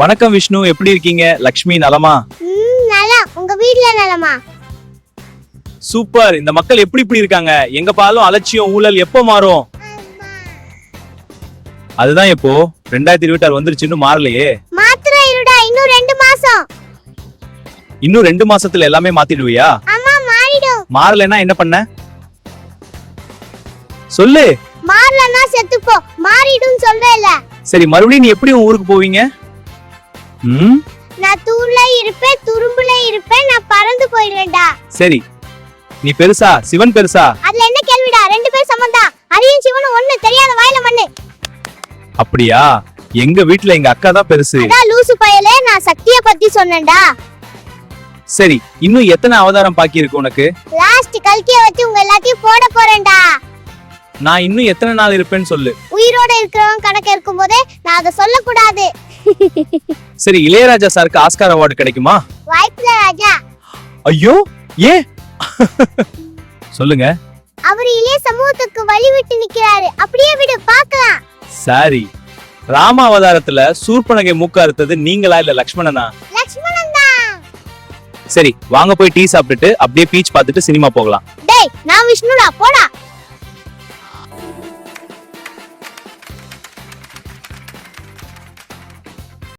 வணக்கம் விஷ்ணு எப்படி இருக்கீங்க? லக்ஷ்மி நலமா? ம் நல்லா. உங்க வீட்ல நலமா? சூப்பர். இந்த மக்கள் எப்படி இப்படி இருக்காங்க? எங்க பாலும் அலட்சியம் ஊழல் எப்போ மாறும்? அதுதான் எப்போ ரெண்டாயிரத்தி இருபத்தி ஆறு வந்துருச்சு இன்னும் மாறலையே. மாத்திரை இருடா இன்னும் ரெண்டு மாசம். இன்னும் ரெண்டு மாசத்துல எல்லாமே மாத்திடுவியா? அம்மா மாறிடும். மாறலைன்னா என்ன பண்ண? சொல்லு. மாறலன்னா செத்துப்போ. மாறிடும் சொல்றேல சரி மறுபடியும் நீ எப்படி உன் ஊருக்கு போவீங்க? நான் தூள்ல இருப்பேன் துரும்புல இருப்பேன் நான் பறந்து போயிடுவேன்டா. சரி. நீ பெருசா சிவன் பெருசா? அதுல என்ன கேள்விடா? ரெண்டு பேர் சமந்தான் அரியும் சிவனும் ஒண்ணு தெரியாத வாயில மண்ணு. அப்படியா? எங்க வீட்ல எங்க அக்கா தான் பெருசு. அதான் லூசு பயலே நான் சக்திய பத்தி சொன்னேன்டா. சரி இன்னும் எத்தனை அவதாரம் பாக்கி இருக்கு உனக்கு? லாஸ்ட் கல்கிய வச்சு உங்க எல்லாத்தையும் போட போறேன்டா. நான் இன்னும் எத்தனை நாள் இருப்பேன்னு சொல்லு. உயிரோட இருக்கிறவன் கணக்கு இருக்கும் போதே நான் அதை சொல்லக்கூடாது. சரி இளையராஜா சாருக்கு ஆஸ்கார் அவார்டு கிடைக்குமா? வாய்ப்புல ராஜா. ஐயோ ஏன்? சொல்லுங்க. அவர் இளைய சமூகத்துக்கு வழி விட்டு நிக்கிறாரு. அப்படியே விடு பார்க்கலாம். சாரி ராம அவதாரத்துல சூர்பனகை மூக்க அறுத்தது நீங்களா இல்ல லக்ஷ்மணனா? லக்ஷ்மணன் தான் சரி வாங்க போய் டீ சாப்பிட்டுட்டு அப்படியே பீச் பார்த்துட்டு சினிமா போகலாம். டேய் நான் விஷ்ணுடா போடா.